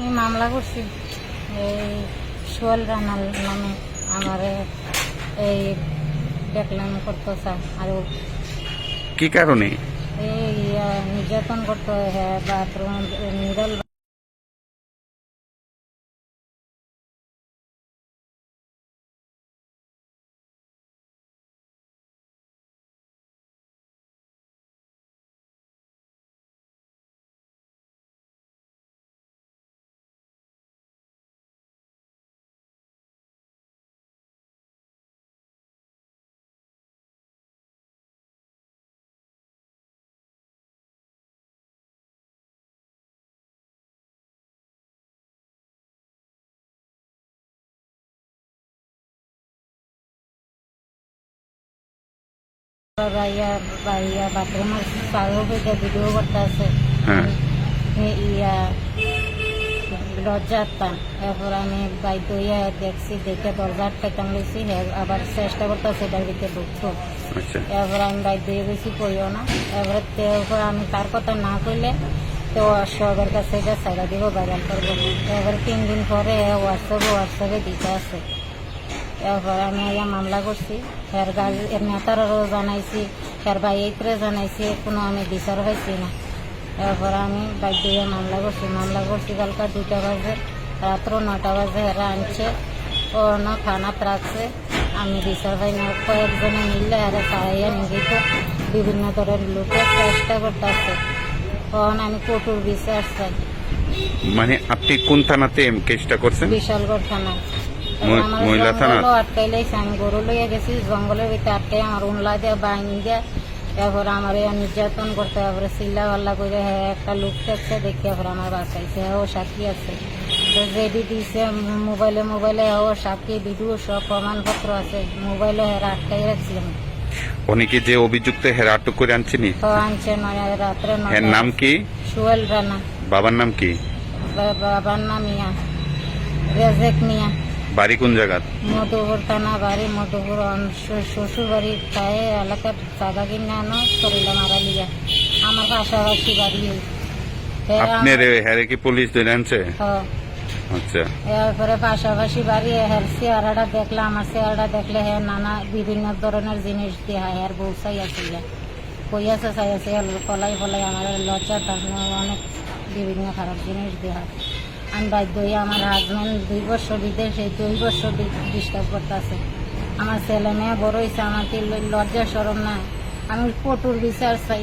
আমি মামলা করছি। এই সোহেল রানার নামে আমার এই দেখলাম করতো আর কি কারণে? এই নির্যাতন করতো হ্যাঁ বাথরুম নিডল ইয়া ইয়া বাথরুমের চালু ভিডিও করতে আছে ইয়া লজ্জাটা এরপর আমি বাধ্য হইয়া দেখছি দেখে দরজা আটকাইতাম লইছি হ্যাঁ আবার চেষ্টা করতেছে এটার ভিতরে ঢুকতো এরপর আমি বাধ্য হয়ে গেছি কইও না এবারে তারপর আমি তার কথা না কইলে তো সবের কাছে এটা ছাড়া দিব ভাইরাল করব এবার তিন দিন পরে হোয়াটসঅ্যাপে হোয়াটসঅ্যাপে দিতে আছে এরপর আমি আইয়া মামলা করছি। গাল এর নেতারও জানাইছি এর বাইকরে জানাইছি কোনো আমি বিচার পাইছি না। এরপর আমি বাধ্য হয়ে মামলা করছি। মামলা করছি কালকা দুটা বাজে রাত্র নটা বাজে এরা আনছে। ও না থানাত রাখছে। আমি বিচার পাই না। কয়েকজনে মিললে এরা তাড়াইয়া নিজেকে বিভিন্ন ধরনের লোকের চেষ্টা করতেছে। তখন আমি কঠোর বিচার চাই। মানে আপনি কোন থানাতে কেসটা করছেন? বিশালগড় থানা মহিলা থানা? আটকাই লাইছে আমি গরু লইয়া গেছি জঙ্গলের ভিতরে আটকাই আমার উনলা দিয়ে বাইন দিয়ে এরপর আমার নির্যাতন করতে তারপরে চিল্লা পাল্লা করে হ্যাঁ একটা লোক থাকছে দেখি এরপর আমার বাঁচাইছে ও সাক্ষী আছে। তো রেডি দিছে মোবাইলে মোবাইলে ও সাক্ষী ভিডিও সব প্রমাণপত্র আছে মোবাইলে হ্যাঁ আটকাই রাখছিলাম। অনেকে যে অভিযুক্ত হেরা আটক করে আনছিনি তো আনছে নয় রাত্রে এর নাম কি? সুয়েল রানা। বাবার নাম কি? বাবার নাম ইয়া রেজেক মিয়া। বাড়ি কোন জায়গা মধুপুর থানা বাড়ি মধুপুর শ্বশুর বাড়ির গায়ে এলাকার জায়গা কিনে শরীরে মারা লিয়া আমার পাশাপাশি বাড়ি আপনার হেরে কি পুলিশ ধরে আনছে? হ্যাঁ। আচ্ছা। এরপরে পাশাপাশি বাড়ি হ্যাঁ চেহারাটা দেখলে আমার চেহারাটা দেখলে হ্যাঁ নানা বিভিন্ন ধরনের জিনিস দিয়ে হ্যাঁ বউ চাই আছে ইয়া কই আছে চাই আছে ফলাই আমার লজ্জা থাকলে অনেক বিভিন্ন খারাপ জিনিস দেওয়া আমি বাধ্য হয়ে আমার হাজব্যান্ড দুই বছর বিদেশে দুই বছর ডিস্টার্ব করতেছে। আমার ছেলে মেয়ে বড় হয়েছে আমাকে লজ্জা সরম না আমি কঠোর বিচার চাই।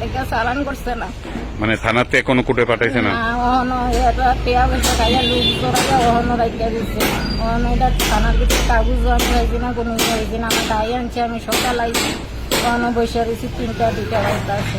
থেকে চালান করছে না। মানে থানাতে এখনও কোর্টে পাঠাইছে না? অহনো এটা টিয়া পয়সা খাইয়া লুট করাইয়া অহনো রাখিয়া দিচ্ছে অহনো এটা থানার ভিতরে কাগজ আমি হয়েছি না কোনো হয়েছি না। আমার দায় আনছে আমি সকাল আইছি অহনো বসে রয়েছি তিনটা দুইটা বাজতে আছে।